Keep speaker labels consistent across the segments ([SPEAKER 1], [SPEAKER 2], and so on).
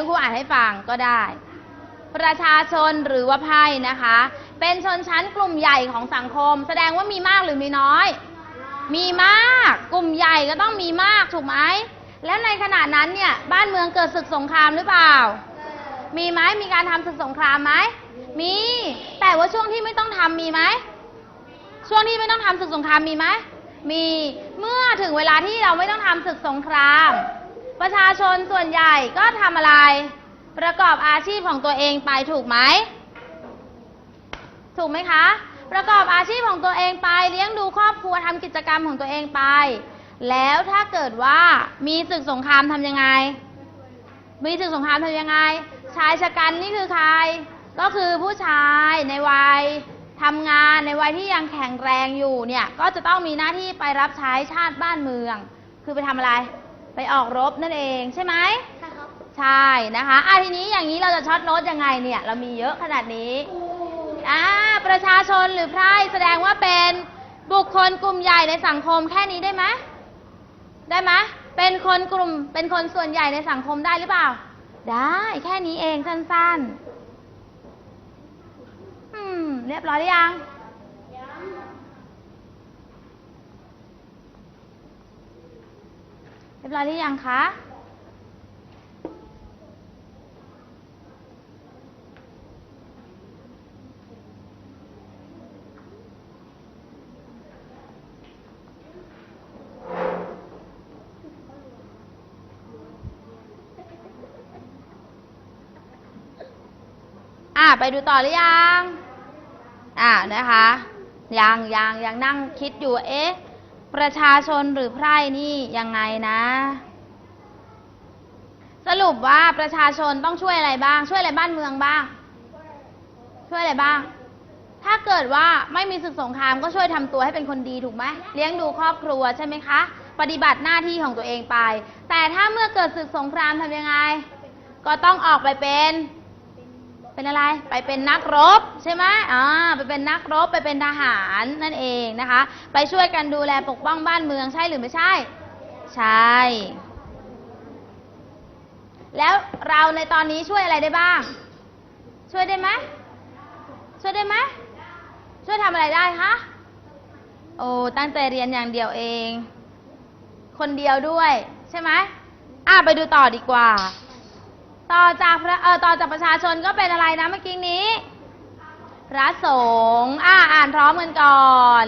[SPEAKER 1] ยวครูอ่านให้ฟังก็ได้ ประชาชนหรือว่าไพ่นะคะ เป็นชนชั้นกลุ่มใหญ่ของสังคม แสดงว่ามีมากหรือมีน้อย มีมากกลุ่มใหญ่ก็ต้องมีมากถูกไหมแล้วในขณะนั้นเนี่ยบ้านเมืองเกิดศึกสงครามหรือเปล่า มีไหมมีการทำศึกสงครามไหมมี แต่ว่าช่วงที่ไม่ต้องทำมีไหมช่วงที่ไม่ต้องทำศึกสงครามมีไหมมีเมื่อถึงเวลาที่เราไม่ต้องทำศึกสงคราม ประชาชนส่วนใหญ่ก็ทำอะไร ประกอบอาชีพของตัวเองไปถูกไหม ถูกไหมคะ ประกอบอาชีพของตัวเองไปเลี้ยงดูครอบครัวทำกิจกรรมของตัวเองไป แล้วถ้าเกิดว่ามีศึกสงครามทำยังไง มีศึกสงครามทำยังไง ชายชะกันนี่คือใคร ก็คือผู้ชายในวัยทำงานในวัยที่ยังแข็งแรงอยู่เนี่ย ก็จะต้องมีหน้าที่ไปรับใช้ชาติบ้านเมือง คือไปทำอะไร ไปออกรบนั่นเองใช่ไหม
[SPEAKER 2] ใช่ครับ
[SPEAKER 1] ใช่นะคะอะทีนี้อย่างนี้เราจะช็อตโน้ตยังไงเนี่ย เรามีเยอะขนาดนี้อ่าประชาชนหรือไพร่แสดงว่าเป็นบุคคลกลุ่มใหญ่ในสังคมแค่นี้ได้ไหมได้ไหมเป็นคนกลุ่มเป็นคนส่วนใหญ่ในสังคมได้หรือเปล่า ได้แค่นี้เองสั้นๆ อืม เรียบร้อยหรือยัง เรีย บร้อยหรือยังคะ อะไปดูต่อหรือยัง อ่านะคะ ยังยังยังนั่งคิดอยู่เอ๊ะ ประชาชนหรือไพร่นี่ยังไงนะ สรุปว่าประชาชนต้องช่วยอะไรบ้าง ช่วยอะไรบ้านเมืองบ้าง ช่วยอะไรบ้าง ถ้าเกิดว่าไม่มีศึกสงครามก็ช่วยทำตัวให้เป็นคนดีถูกไหมเลี้ยงดูครอบครัวใช่ไหมคะ ปฏิบัติหน้าที่ของตัวเองไป แต่ถ้าเมื่อเกิดศึกสงครามทำยังไง ก็ต้องออกไปเป็น เป็นอะไร ไปเป็นนักรบใช่ไหมอ่า ไปเป็นนักรบ ไปเป็นทหารนั่นเองนะคะ ไปช่วยกันดูแลปกป้องบ้านเมืองใช่หรือไม่ใช่ ใช่ แล้วเราในตอนนี้ช่วยอะไรได้บ้าง ช่วยได้ไหม ช่วยได้ไหม ช่วยทำอะไรได้คะ โอ้ ตั้งใจเรียนอย่างเดียวเอง คนเดียวด้วยใช่ไหมอะไปดูต่อดีกว่า ต่อจากพระเออต่อจากประชาชนก็เป็นอะไรนะเมื่อกี้นี้ พระสงฆ์อ่าอ่านพร้อมกันก่อน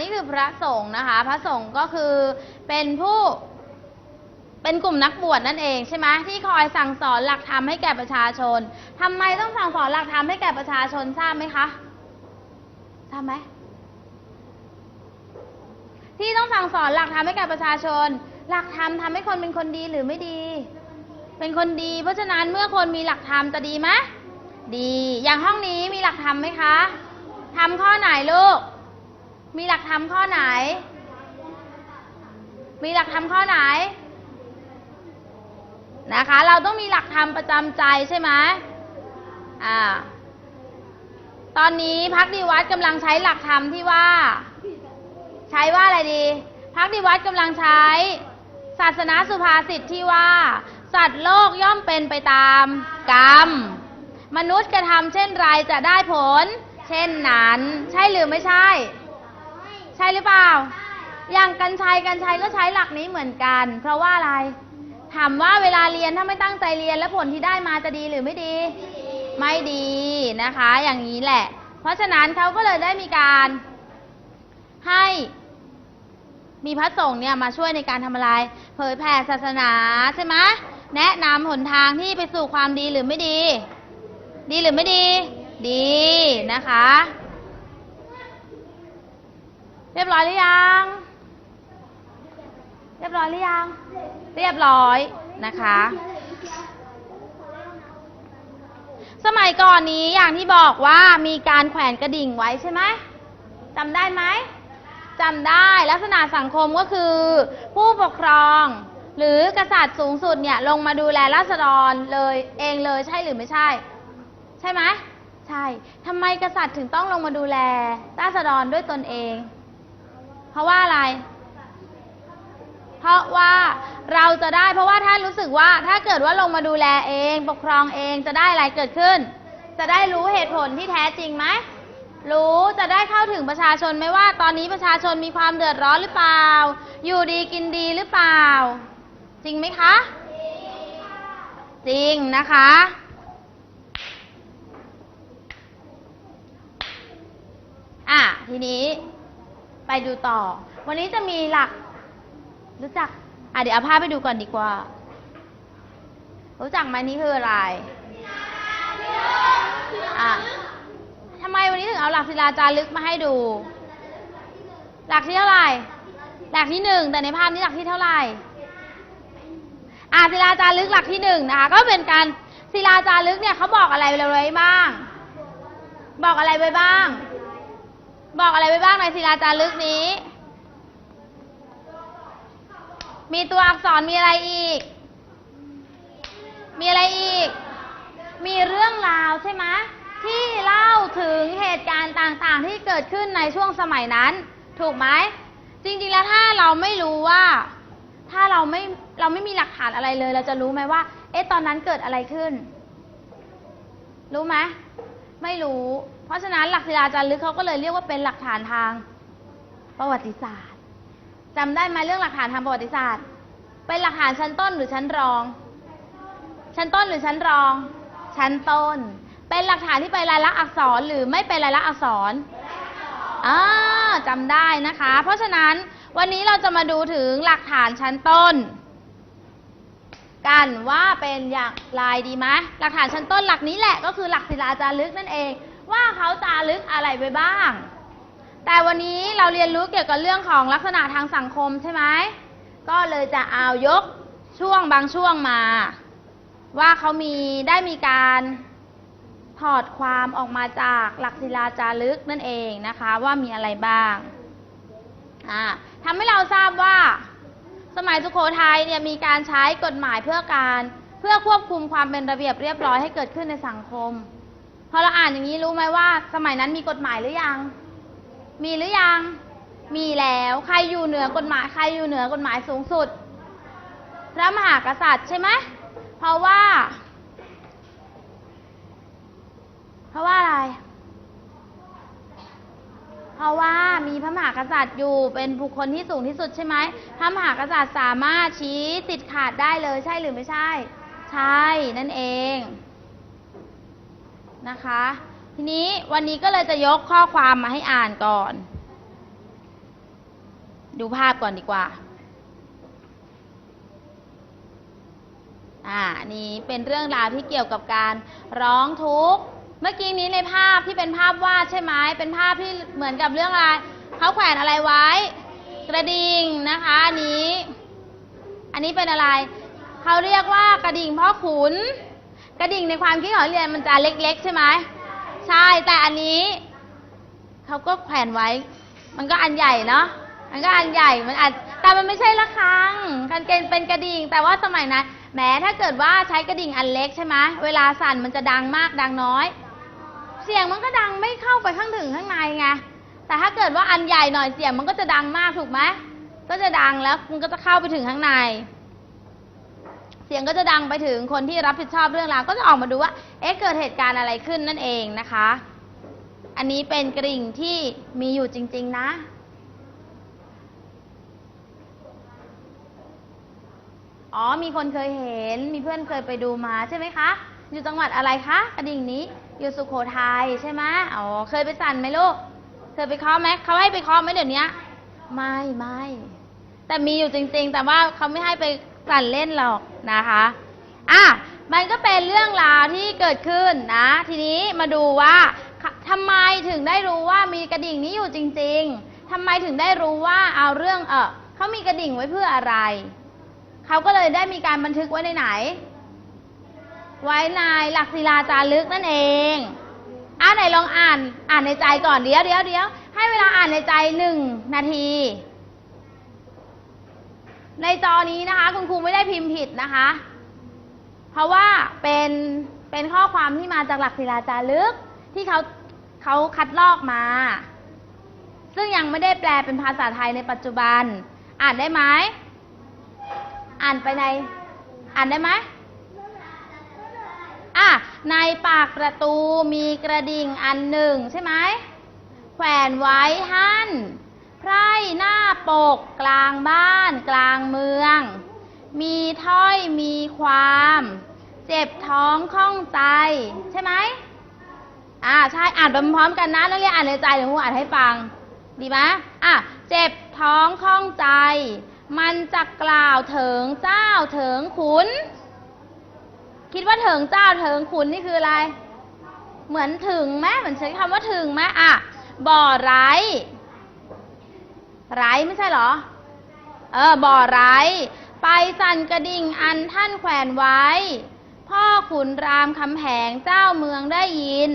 [SPEAKER 1] นี่คือพระสงฆ์นะคะ พระสงฆ์ก็คือเป็นผู้เป็นกลุ่มนักบวชนั่นเองใช่ไหมที่คอยสั่งสอนหลักธรรมให้แก่ประชาชนทำไมต้องสั่งสอนหลักธรรมให้แก่ประชาชนทราบไหมคะทราบไหมที่ต้องสั่งสอนหลักธรรมให้แก่ประชาชน หลักธรรมทำให้คนเป็นคนดีหรือไม่ดี เป็นคนดี เพราะฉะนั้นเมื่อคนมีหลักธรรมจะดีไหมดี อย่างห้องนี้มีหลักธรรมไหมคะทำข้อไหนลูก มีหลักธรรมข้อไหน มีหลักธรรมข้อไหน นะคะ เราต้องมีหลักธรรมประจำใจใช่ไหมอ่า ตอนนี้พักดีวัดกำลังใช้หลักธรรมที่ว่า ใช้ว่าอะไรดีพักดีวัดกำลังใช้ ศาสนาสุภาษิตที่ว่า สัตว์โลกย่อมเป็นไปตามกรรม มนุษย์กระทำเช่นไรจะได้ผล เช่นนั้น ใช่หรือไม่ใช่ ช่หรือเปล่า อย่างกันชัยกันชัยก็ใช้หลักนี้เหมือนกัน เพราะว่าอะไร ถามว่าเวลาเรียนถ้าไม่ตั้งใจเรียนแล้วผลที่ได้มาจะดีหรือไม่ดี ไม่ดีนะคะ อย่างนี้แหละ เพราะฉะนั้นเขาก็เลยได้มีการให้ มีพระสงฆ์เนี่ยมาช่วยในการทำอะไร เผยแผ่ศาสนาใช่ไหมแนะนำหนทางที่ไปสู่ความดีหรือไม่ดี ดีหรือไม่ดี ดีนะคะ เรียบร้อยหรือยัง เรียบร้อยหรือยัง เรียบร้อยนะคะ สมัยก่อนนี้อย่างที่บอกว่ามีการแขวนกระดิ่งไว้ใช่ไหมจำได้ไหมจำได้ลักษณะสังคมก็คือ ผู้ปกครอง หรือกษัตริย์สูงสุดเนี่ยลงมาดูแลราษฎรเลยเองเลยใช่หรือไม่ใช่ ใช่ไหมใช่ทำไมกษัตริย์ถึงต้องลงมาดูแลราษฎรด้วยตนเอง เพราะว่าอะไร เพราะว่าเราจะได้ เพราะว่าท่านรู้สึกว่า ถ้าเกิดว่าลงมาดูแลเอง ปกครองเองจะได้อะไรเกิดขึ้น จะได้รู้เหตุผลที่แท้จริงไหมรู้จะได้เข้าถึงประชาชนไหมว่าตอนนี้ประชาชนมีความเดือดร้อนหรือเปล่า อยู่ดีกินดีหรือเปล่า จริงไหมคะ จริงนะคะ อะทีนี้ ไปดูต่อ วันนี้จะมีหลัก รู้จักอะเดี๋ยวเอาภาพไปดูก่อนดีกว่า รู้จักไหมนี่คืออะไรอะทำไมวันนี้ถึงเอาหลักศิลาจารึกมาให้ดู หลักที่เท่าไหร่ หลักที่หนึ่งแต่ในภาพนี้หลักที่เท่าไหร่อ่าศิลาจารึกหลักที่หนึ่งนะคะก็เป็นการศิลาจารึกเนี่ยเขาบอกอะไรไว้บ้าง บอกอะไรไว้บ้าง บอกอะไรไว้บ้างในศิลาจารึกนี้ มีตัวอักษรมีอะไรอีก มีอะไรอีก มีเรื่องราวใช่ไหมที่เล่าถึงเหตุการณ์ต่างๆ ที่เกิดขึ้นในช่วงสมัยนั้น ถูกไหมจริงๆแล้วถ้าเราไม่รู้ว่า ถ้าเราไม่เราไม่มีหลักฐานอะไรเลย เราจะรู้ไหมว่า เอ๊ะตอนนั้นเกิดอะไรขึ้น รู้ไหมไม่รู้ ราะฉะนั้นหลักศิลาจารึกเขาก็เลยเรียกว่าเป็นหลักฐานทางประวัติศาสตร์จำได้ไหมเรื่องหลักฐานทางประวัติศาสตร์ เป็นหลักฐานชั้นต้นหรือชั้นรอง ชั้นต้นหรือชั้นรอง ชั้นต้น เป็นหลักฐานที่เป็นลายลักษณ์อักษรหรือไม่เป็นลายลักษณ์อักษรอ่าจำได้นะคะ เพราะฉะนั้นวันนี้เราจะมาดูถึงหลักฐานชั้นต้น กันว่าเป็นอย่างไรดีไหมหลักฐานชั้นต้นหลักนี้แหละก็คือหลักศิลาจารึกนั่นเอง ว่าเขาจารึกอะไรไปบ้าง แต่วันนี้เราเรียนรู้เกี่ยวกับเรื่องของลักษณะทางสังคมใช่ไหมก็เลยจะเอายกช่วงบางช่วงมา ว่าเขามีได้มีการถอดความออกมาจากหลักศิลาจารึกนั่นเองนะคะ ว่ามีอะไรบ้างอ่าทำให้เราทราบว่า สมัยสุโขทัยเนี่ยมีการใช้กฎหมายเพื่อการเพื่อควบคุมความเป็นระเบียบเรียบร้อยให้เกิดขึ้นในสังคม พอเราอ่านอย่างนี้รู้ไหมว่า สมัยนั้นมีกฎหมายหรือยัง มีหรือยัง มีแล้ว ใครอยู่เหนือกฎหมาย ใครอยู่เหนือกฎหมายสูงสุด พระมหากษัตริย์ใช่ไหม เพราะว่า เพราะว่าอะไร เพราะว่ามีพระมหากษัตริย์อยู่เป็นบุคคลที่สูงที่สุดใช่ไหม พระมหากษัตริย์สามารถชี้ติดขาดได้เลยใช่หรือไม่ใช่ ใช่นั่นเอง นะคะ ทีนี้วันนี้ก็เลยจะยกข้อความมาให้อ่านก่อน ดูภาพก่อนดีกว่า อ่านี่เป็นเรื่องราวที่เกี่ยวกับการร้องทุกข์ เมื่อกี้นี้ในภาพที่เป็นภาพวาดใช่ไหมเป็นภาพที่เหมือนกับเรื่องอะไรเขาแขวนอะไรไว้ กระดิ่งนะคะอันนี้ อันนี้เป็นอะไร เขาเรียกว่ากระดิ่งพ่อขุน กระดิ่งในความคิดของเรียนมันจะเล็กๆ ใช่ไหมใช่แต่อันนี้เขาก็แขวนไว้ มันก็อันใหญ่เนาะมันก็อันใหญ่มันอาจแต่มันไม่ใช่ระฆังการเกณฑ์เป็นกระดิ่ง แต่ว่าสมัยนั้นแม้ถ้าเกิดว่าใช้กระดิ่งอันเล็กใช่ไหมเวลาสั่นมันจะดังมากดังน้อย เสียงมันก็ดังไม่เข้าไปข้างถึงข้างในไงแต่ถ้าเกิดว่าอันใหญ่หน่อยเสียงมันก็จะดังมากถูกไหมก็จะดังแล้วมันก็จะเข้าไปถึงข้างใน สียงก็จะดังไปถึงคนที่รับผิดชอบเรื่องราวก็จะออกมาดูว่า เอ๊ะ เกิดเหตุการณ์อะไรขึ้นนั่นเองนะคะ อันนี้เป็นกริ่งที่มีอยู่จริง ๆ นะ อ๋อ มีคนเคยเห็น มีเพื่อนเคยไปดูมาใช่ไหมคะ อยู่จังหวัดอะไรคะ กระดิ่งนี้ อยู่สุโขทัยใช่ไหมอ๋อ เคยไปสั่นไหมลูก เคยไปเคาะไหม เขาให้ไปเคาะไหมเดี๋ยวนี้ ไม่ไม่ แต่มีอยู่จริง ๆ แต่ว่าเขาไม่ให้ไป สั่นเล่นหรอกนะคะอะมันก็เป็นเรื่องราวที่เกิดขึ้นนะ ทีนี้มาดูว่าทำไมถึงได้รู้ว่ามีกระดิ่งนี้อยู่จริง ๆทำไมถึงได้รู้ว่าเอาเรื่องเออเขามีกระดิ่งไว้เพื่ออะไรเขาก็เลยได้มีการบันทึกไว้ในไหน ไว้ในหลักศิลาจารึกนั่นเองอ่าไหนลองอ่านอ่านในใจก่อนเดี๋ยวเดี๋ยวเดี๋ยวให้ให้เวลาอ่านในใจหนึ่งนาที ในจอนี้นะคะ คุณครูไม่ได้พิมพ์ผิดนะคะ เพราะว่าเป็นเป็นข้อความที่มาจากหลักศิลาจารึกที่เขาเขาคัดลอกมา ซึ่งยังไม่ได้แปลเป็นภาษาไทยในปัจจุบัน อ่านได้ไหมอ่านไปใน อ่านได้ไหมอะในปากประตูมีกระดิ่งอันหนึ่งใช่ไหมแขวนไว้หั่น ไพร่หน้าปกกลางบ้านกลางเมือง มีถ้อยมีความ เจ็บท้องข้องใจ ใช่ไหมอ่าใช่อ่านไปพร้อมกันนะนักเรียนอ่านในใจเดี๋ยวครูอ่านให้ฟัง ดีไหมอะเจ็บท้องข้องใจ มันจะกล่าวถึงเจ้าถึงขุน คิดว่าถึงเจ้าถึงขุนนี่คืออะไร เหมือนถึงไหมเหมือนใช้คำว่าถึงไหมอะบ่อไร้ ไร้ไม่ใช่เหรอ เออ บ่อไร้ ไปสั่นกระดิ่งอันท่านแขวนไว้ พ่อขุนรามคำแหงเจ้าเมืองได้ยิน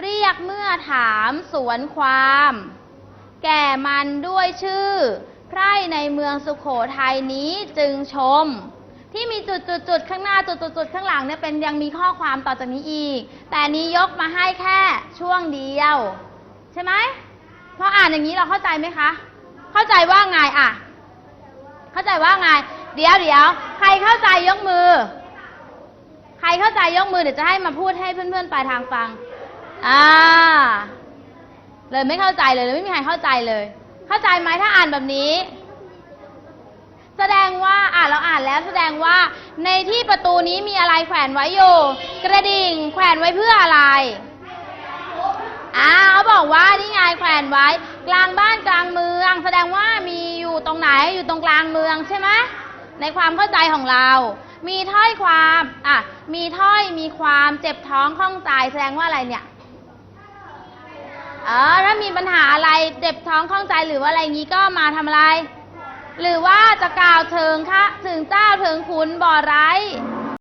[SPEAKER 1] เรียกเมื่อถามสวนความ แก่มันด้วยชื่อ ไพร่ในเมืองสุขโขทัยนี้จึงชมที่มีจุดจุดจุดๆๆข้างหน้าจุดจุดจุดๆๆข้างหลังเนี่ยเป็นยังมีข้อความต่อจากนี้อีก แต่นี้ยกมาให้แค่ช่วงเดียว ใช่ไหมพออ่านอย่างนี้เราเข้าใจไหมคะ เข้าใจว่าไงอะ เข้าใจว่าไง เดี๋ยวเดี๋ยวใครเข้าใจยกมือ ใครเข้าใจยกมือเดี๋ยวจะให้มาพูดให้เพื่อนๆปลายทางฟัง อ่า เลยไม่เข้าใจเลยเลยไม่มีใครเข้าใจเลย เข้าใจไหมถ้าอ่านแบบนี้ แสดงว่าอ่านเราอ่านแล้วแสดงว่าในที่ประตูนี้มีอะไรแขวนไว้อยู่ กระดิ่งแขวนไว้เพื่ออะไรอ่าเขาบอกว่านี่ไงแขวนไว้ กลางบ้านกลางเมือ งแสดงว่ามีอยู่ตรงไหนอยู่ตรงกลางเมืองใช่ไหมในความเข้าใจของเรา มีถ้อยความอะมีถ้อยมีความเจ็บท้องข้องใจแสดงว่าอะไรเนี่ยเออถ้ามีปัญหาอะไรเจ็บท้องข้องใจหรือว่าอะไรงี้ก็มาทำอะไร หรือว่าจะกล่าวถึงค่ะถึงเจ้าถึงขุนบ่อไร้